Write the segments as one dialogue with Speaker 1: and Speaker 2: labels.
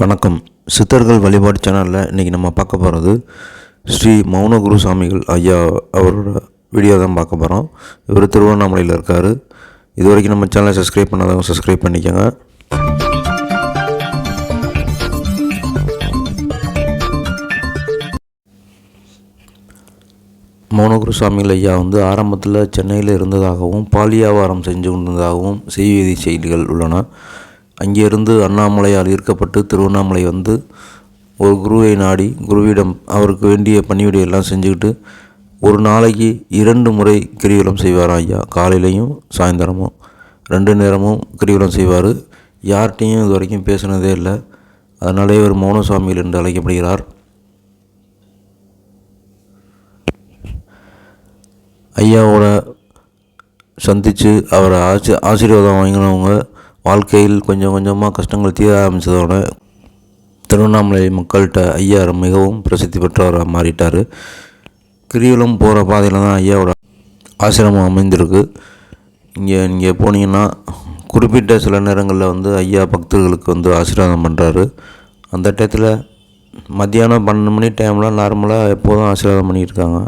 Speaker 1: வணக்கம். சித்தர்கள் வழிபாடு சேனலில் இன்றைக்கி நம்ம பார்க்க போகிறது ஸ்ரீ மௌனகுரு சாமிகள் ஐயா அவரோட வீடியோ தான் பார்க்க போகிறோம் இவர் திருவண்ணாமலையில் இருக்கார். இது வரைக்கும் நம்ம சேனலை சப்ஸ்கிரைப் பண்ணாதவங்க சப்ஸ்கிரைப் பண்ணிக்கோங்க. மௌனகுரு சாமிகள் ஐயா வந்து ஆரம்பத்தில் சென்னையில் இருந்ததாகவும் பாலியாவாரம் செஞ்சு கொண்டிருந்ததாகவும் செய்தி செய்திகள் உள்ளன. அங்கேருந்து அண்ணாமலையால் ஈர்க்கப்பட்டு திருவண்ணாமலை வந்து ஒரு குருவை நாடி குருவிடம் அவருக்கு வேண்டிய பணிவிடை எல்லாம் செஞ்சுக்கிட்டு ஒரு நாளைக்கு இரண்டு முறை கிரிவலம் செய்வார் ஐயா. காலையிலையும் சாயந்தரமும். ரெண்டு நேரமும் கிரிவலம் செய்வார். யார்கிட்டையும் இது வரைக்கும் பேசினதே இல்லை. அதனாலே இவர் மௌனசாமிகள் என்று அழைக்கப்படுகிறார். ஐயாவோட சந்தித்து அவரை ஆசி ஆசீர்வாதம் வாங்கினவங்க வாழ்க்கையில் கொஞ்சம் கொஞ்சமாக கஷ்டங்கள் தீர ஆரம்பித்ததோட திருவண்ணாமலை மக்கள்கிட்ட ஐயா மிகவும் பிரசித்தி பெற்றவராக மாறிட்டார். கிரிவலம் போகிற பாதையில் தான் ஐயாவோட ஆசிரமம் அமைந்திருக்கு. இங்கே இங்கே போனீங்கன்னா குறிப்பிட்ட சில நேரங்களில் வந்து ஐயா பக்தர்களுக்கு வந்து ஆசீர்வாதம் பண்ணுறாரு அந்த டயத்தில் மத்தியானம் பன்னெண்டு மணி டைமில் நார்மலாக எப்போதும் ஆசீர்வாதம் பண்ணியிருக்காங்க.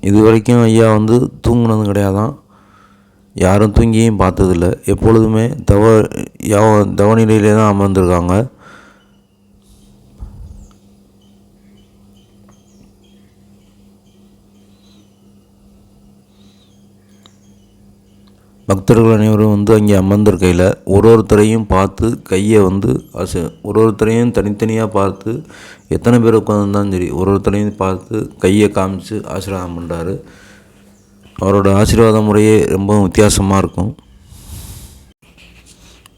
Speaker 1: இது வரைக்கும் ஐயா வந்து தூங்கினதும் கிடையாதான். யாரும் தூங்கியும் பார்த்ததில்ல. எப்பொழுதுமே தவ யாவ தவநிலையிலே தான் அமர்ந்திருக்காங்க. பக்தர்கள் அனைவரும் வந்து அங்கே அமர்ந்திருக்கையில் ஒரு ஒருத்தரையும் பார்த்து கையை வந்து அசு ஒரு ஒருத்தரையும் தனித்தனியாக பார்த்து எத்தனை பேர் உட்காந்துருந்தாலும் சரி ஒரு ஒருத்தரையும் பார்த்து கையை காமிச்சு ஆசீர்வாதம் பண்ணுறாரு அவரோட ஆசீர்வாத முறையே ரொம்ப வித்தியாசமாக இருக்கும்.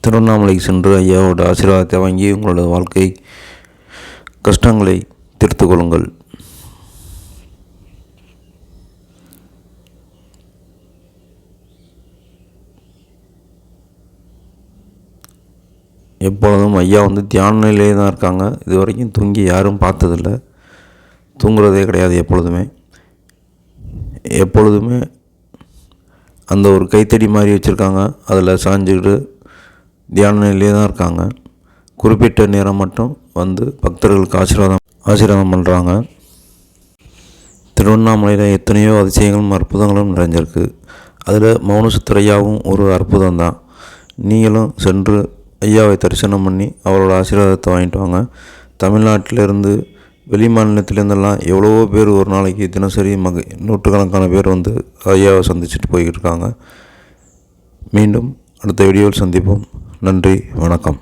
Speaker 1: திருவண்ணாமலைக்கு சென்று ஐயாவோட ஆசீர்வாதத்தை வாங்கி உங்களோட வாழ்க்கை கஷ்டங்களை தீர்த்து கொள்ளுங்கள். எப்பொழுதும் ஐயா வந்து தியான நிலையே தான் இருக்காங்க. இது வரைக்கும் தூங்கி யாரும் பார்த்ததில்ல. தூங்குறதே கிடையாது எப்பொழுதுமே. எப்பொழுதுமே அந்த ஒரு கைத்தடி மாதிரி வச்சுருக்காங்க. அதில் சாஞ்சுக்கிட்டு தியான நிலையே தான் இருக்காங்க. குறிப்பிட்ட நேரம் மட்டும் வந்து பக்தர்களுக்கு ஆசீர்வாதம் ஆசீர்வாதம் பண்ணுறாங்க திருவண்ணாமலையில் எத்தனையோ அதிசயங்களும் அற்புதங்களும் நிறைஞ்சிருக்கு. அதில் மௌனசுத்திரையாவும் ஒரு அற்புதம் தான் நீங்களும் சென்று ஐயாவை தரிசனம் பண்ணி அவரோட ஆசீர்வாதத்தை வாங்கிட்டு வாங்க. தமிழ்நாட்டிலேருந்து வெளி மாநிலத்திலேருந்தெல்லாம் எவ்வளவோ பேர் ஒரு நாளைக்கு தினசரி மக நூற்றுக்கணக்கான பேர் வந்து ஐயாவை சந்திச்சுட்டு போய்கிட்டு இருக்காங்க. மீண்டும் அடுத்த வீடியோவில் சந்திப்போம். நன்றி வணக்கம்.